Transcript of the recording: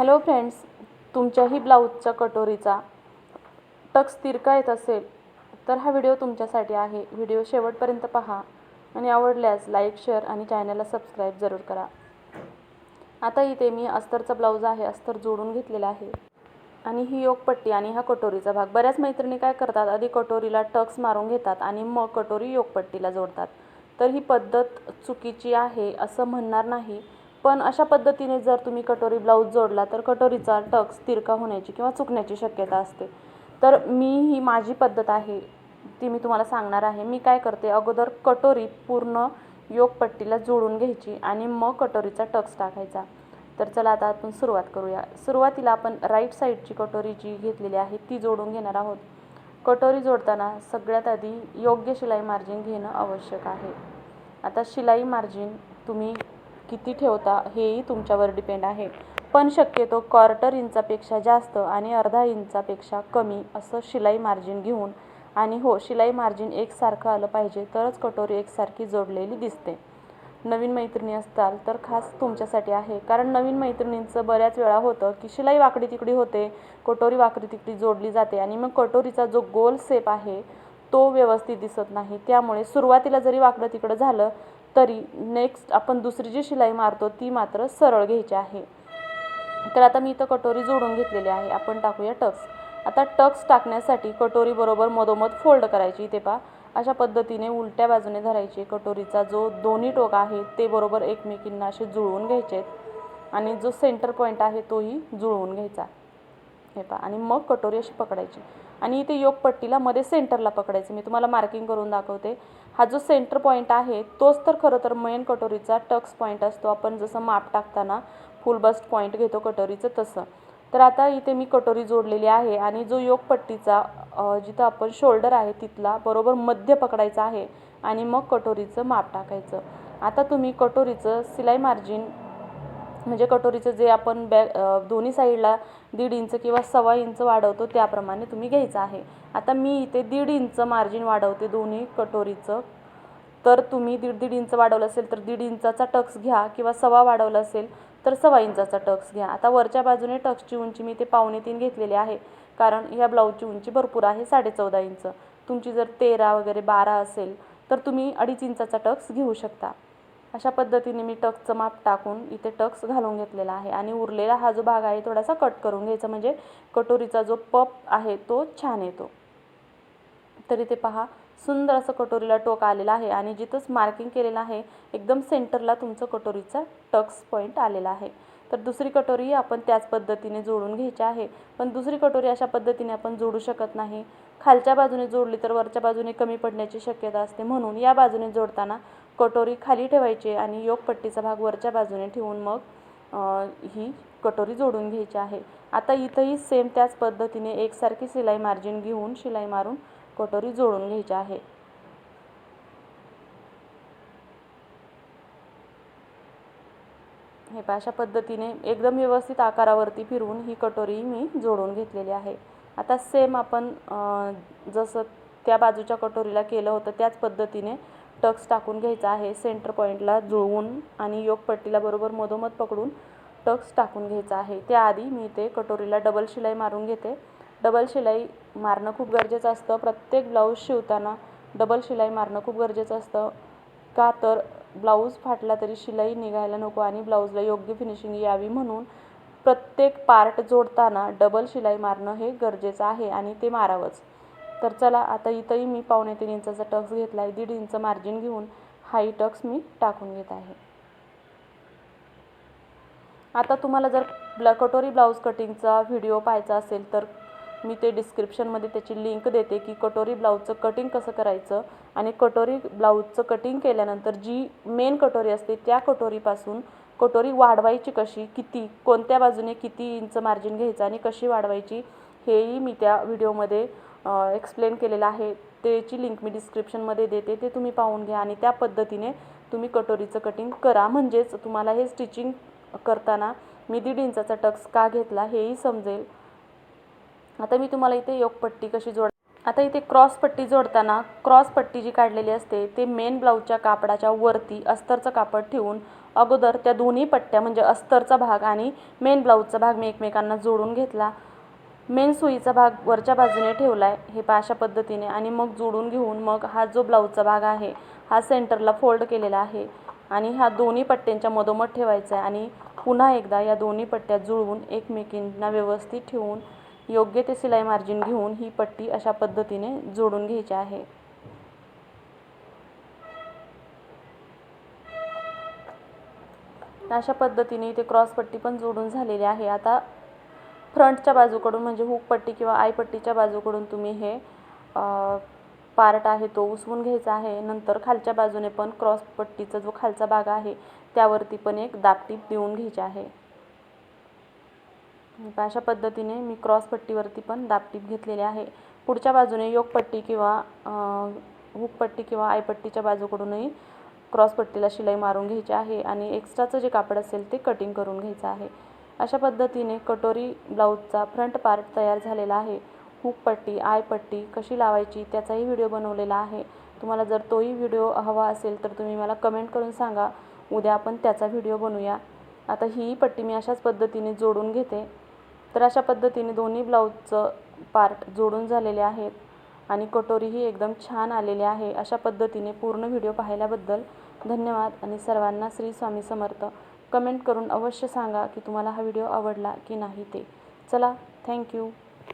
Hello friends तुमच्याही ब्लाऊजच्या कटोरीचा Tux तिरका येत असेल तर हा व्हिडिओ तुमच्यासाठी आहे. व्हिडिओ शेवटपर्यंत पहा आणि आवडल्यास लाईक शेअर आणि चॅनलला सबस्क्राईब जरूर करा. आता इथे मी अस्तरचा ब्लाऊज आहे अस्तर जोडून घेतलेला आहे. आणि ही योगपट्टी आणि हा कटोरीचा भाग. बऱ्याच मैत्रिणी काय करतात आधी कटोरीला टक्स मारून घेतात आणि मग कटोरी योगपट्टीला जोडतात. तर ही पद्धत चुकीची आहे असं म्हणणार नाही. पण अशा पद्धतीने जर तुम्ही कटोरी ब्लाऊज जोडला तर कटोरीचा टक्स तिरका होण्याची किंवा चुकण्याची शक्यता असते. तर मी ही माझी पद्धत आहे ती मी तुम्हाला सांगणार आहे. मी काय करते अगोदर कटोरी पूर्ण योगपट्टीला जोडून घ्यायची आणि मग कटोरीचा टक्स टाकायचा. तर चला आता आपण सुरुवात करूया. सुरुवातीला आपण राईट साईडची कटोरी जी घेतलेली आहे ती जोडून घेणार आहोत. कटोरी जोडताना सगळ्यात आधी योग्य शिलाई मार्जिन घेणं आवश्यक आहे. आता शिलाई मार्जिन तुम्ही किती ठेवता हेही तुमच्यावर डिपेंड आहे. पण शक्यतो क्वार्टर इंचापेक्षा जास्त आणि अर्धा इंचापेक्षा कमी असं शिलाई मार्जिन घेऊन आणि हो शिलाई मार्जिन एकसारखं आलं पाहिजे तरच कटोरी एकसारखी जोडलेली दिसते. नवीन मैत्रिणी असताल तर खास तुमच्यासाठी आहे. कारण नवीन मैत्रिणींचं बऱ्याच वेळा होतं की शिलाई वाकडी तिकडी होते कटोरी वाकडी तिकडी जोडली जाते आणि मग कटोरीचा जो गोल सेप आहे तो व्यवस्थित दिसत नाही. त्यामुळे सुरुवातीला जरी वाकडं तिकडं झालं तरी नेक्स्ट आपण दुसरी जी शिलाई मारतो ती मात्र सरळ घ्यायची आहे. तर आता मी इथं कटोरी जोडून घेतलेली आहे. आपण टाकूया टक्स. आता टक्स टाकण्यासाठी कटोरीबरोबर मधोमध फोल्ड करायची. इथे पा अशा पद्धतीने उलट्या बाजूने धरायची. कटोरीचा जो दोन्ही टोक आहे ते बरोबर एकमेकींना असे जुळवून घ्यायचे आहेत. आणि जो सेंटर पॉईंट आहे तोही जुळवून घ्यायचा. हे पहा. आणि मग कटोरी अशी पकडायची. आणि इथे योगपट्टीला मध्ये सेंटरला पकडायचं. मी तुम्हाला मार्किंग करून दाखवते. हा जो सेंटर पॉईंट आहे तोच तर खरं तर मेन कटोरीचा टक्स पॉईंट असतो. आपण जसं माप टाकताना फुल बस्ट पॉईंट घेतो कटोरीचं तसं. तर आता इथे मी कटोरी जोडलेली आहे आणि जो योगपट्टीचा जिथं आपण शोल्डर आहे तिथला बरोबर मध्य पकडायचा आहे आणि मग कटोरीचं माप टाकायचं. आता तुम्ही कटोरीचं सिलाई मार्जिन म्हणजे कटोरीचं जे आपण बॅ दोन्ही साईडला दीड इंच किंवा सव्वा इंच वाढवतो त्याप्रमाणे तुम्ही घ्यायचं आहे. आता मी इथे दीड इंच मार्जिन वाढवते दोन्ही कटोरीचं. तर तुम्ही दीड दीड इंच वाढवलं असेल तर दीड इंचाचा टक्स घ्या किंवा सव्वा वाढवलं असेल तर सव्वा इंचाचा टक्स घ्या. आता वरच्या बाजूने टक्सची उंची मी ते पावणे तीन घेतलेली आहे. कारण ह्या ब्लाऊजची उंची भरपूर आहे साडे चौदा इंच. तुमची जर तेरा वगैरे बारा असेल तर तुम्ही अडीच इंचाचा टक्स घेऊ शकता. अशा पद्धतीने मी टक्सचं माप टाकून इथे टक्स घालून घेतलेला आहे. आणि उरलेला हा जो भाग आहे थोडासा कट करून घ्यायचा म्हणजे कटोरीचा जो पप आहे तो छान येतो. तर इथे पहा सुंदर असं कटोरीला टोक आलेला आहे आणि जिथंच मार्किंग केलेलं आहे एकदम सेंटरला तुमचं कटोरीचा टक्स पॉईंट आलेला आहे. तर दुसरी कटोरीही आपण त्याच पद्धतीने जोडून घ्यायची आहे. पण दुसरी कटोरी अशा पद्धतीने आपण जोडू शकत नाही. खालच्या बाजूने जोडली तर वरच्या बाजूने कमी पडण्याची शक्यता असते. म्हणून या बाजूने जोडताना कटोरी खाली ठेवायची आणि योगपट्टीचा भाग वरच्या बाजूने ठेवून मग ही कटोरी जोडून घ्यायची आहे. आता इथंही सेम त्याच पद्धतीने एकसारखी शिलाई मार्जिन घेऊन शिलाई मारून कटोरी जोडून घ्यायची आहे. हे पहा अशा पद्धतीने एकदम व्यवस्थित आकारावरती फिरवून ही कटोरी मी जोडून घेतलेली आहे. आता सेम आपण जसं त्या बाजूच्या कटोरीला केलं होतं त्याच पद्धतीने टक्स टाकून घ्यायचा आहे सेंटर पॉईंटला जुळवून आणि योगपट्टीला बरोबर मधोमध पकडून टक्स टाकून घ्यायचा आहे. त्याआधी मी ते कटोरीला डबल शिलाई मारून घेते. डबल शिलाई मारणं खूप गरजेचं असतं. प्रत्येक ब्लाऊज शिवताना डबल शिलाई मारणं खूप गरजेचं असतं. का तर ब्लाऊज फाटला तरी शिलाई निघायला नको आणि ब्लाऊजला योग्य फिनिशिंग यावी म्हणून प्रत्येक पार्ट जोडताना डबल शिलाई मारणं हे गरजेचं आहे आणि ते मारावंच. तर चला आता इथंही मी पावणे तीन इंचाचा टक्स घेतला आहे दीड इंच मार्जिन घेऊन हाई टक्स मी टाकून घेत आहे. आता तुम्हाला जर ब्ला कटोरी ब्लाऊज कटिंगचा व्हिडिओ पाहायचा असेल तर मी ते डिस्क्रिप्शनमध्ये त्याची लिंक देते की कटोरी ब्लाऊजचं कटिंग कसं करायचं आणि कटोरी ब्लाऊजचं कटिंग केल्यानंतर जी मेन कटोरी असते त्या कटोरीपासून कटोरी वाढवायची कशी किती कोणत्या बाजूने किती इंच मार्जिन घ्यायचं आणि कशी वाढवायची हेही मी त्या व्हिडिओमध्ये एक्सप्लेन केलेलं आहे. त्याची लिंक मी डिस्क्रिप्शनमध्ये देते. ते तुम्ही पाहून घ्या आणि त्या पद्धतीने तुम्ही कटोरीचं कटिंग करा. म्हणजेच तुम्हाला हे स्टिचिंग करताना मी दीड इंचाचा टक्स का घेतला हेही समजेल. आता मी तुम्हाला इथे योगपट्टी कशी जोड आता इथे क्रॉस पट्टी जोडताना क्रॉस पट्टी जी काढलेली असते ते मेन ब्लाऊजच्या कापडाच्या वरती अस्तरचं कापड ठेवून अगोदर त्या दोन्ही पट्ट्या म्हणजे अस्तरचा भाग आणि मेन ब्लाऊजचा भाग मी एकमेकांना जोडून घेतला. मेन सुईचा भाग वरच्या बाजूने ठेवला आहे हे पा अशा पद्धतीने. आणि मग जोडून घेऊन मग हा जो ब्लाऊजचा भाग आहे हा सेंटरला फोल्ड केलेला आहे. आणि ह्या दोन्ही पट्ट्यांच्या मधोमध ठेवायचा आहे. आणि पुन्हा एकदा या दोन्ही पट्ट्या जुळवून एकमेकींना व्यवस्थित ठेवून योग्य ते सिलाई मार्जिन घेऊन ही पट्टी अशा पद्धतीने जोडून घ्यायची आहे. अशा पद्धतीने इथे क्रॉस पट्टी पण जोडून झालेली आहे. आता फ्रंटच्या बाजूकडून म्हणजे हुकपट्टी किंवा आयपट्टीच्या बाजूकडून तुम्ही हे पार्ट आहे तो उसवून घ्यायचा आहे. नंतर खालच्या बाजूने पण क्रॉस पट्टीचा जो खालचा भाग आहे त्यावरती पण एक दाबटीप देऊन घ्यायची आहे. अशा पद्धतीने मी क्रॉस पट्टीवरती पण दाबटीप घेतलेली आहे. पुढच्या बाजूने योगपट्टी किंवा हुकपट्टी किंवा आयपट्टीच्या बाजूकडूनही क्रॉस पट्टीला शिलाई मारून घ्यायची आहे आणि एक्स्ट्राचं जे कापड असेल ते कटिंग करून घ्यायचं आहे. अशा पद्धतीने कटोरी ब्लाऊजचा फ्रंट पार्ट तयार झालेला आहे. हुकपट्टी आयपट्टी कशी लावायची त्याचाही व्हिडिओ बनवलेला आहे. तुम्हाला जर तोही व्हिडिओ हवा असेल तर तुम्ही मला कमेंट करून सांगा. उद्या आपण त्याचा व्हिडिओ बनवूया. आता ही पट्टी मी अशाच पद्धतीने जोडून घेते. तर अशा पद्धतीने दोन्ही ब्लाऊजचं पार्ट जोडून झालेले आहेत आणि कटोरीही एकदम छान आलेली आहे. अशा पद्धतीने पूर्ण व्हिडिओ पाहिल्याबद्दल धन्यवाद आणि सर्वांना श्री स्वामी समर्थ. कमेंट करून अवश्य सांगा की तुम्हाला हा व्हिडिओ आवडला की नाही ते. चला थँक्यू.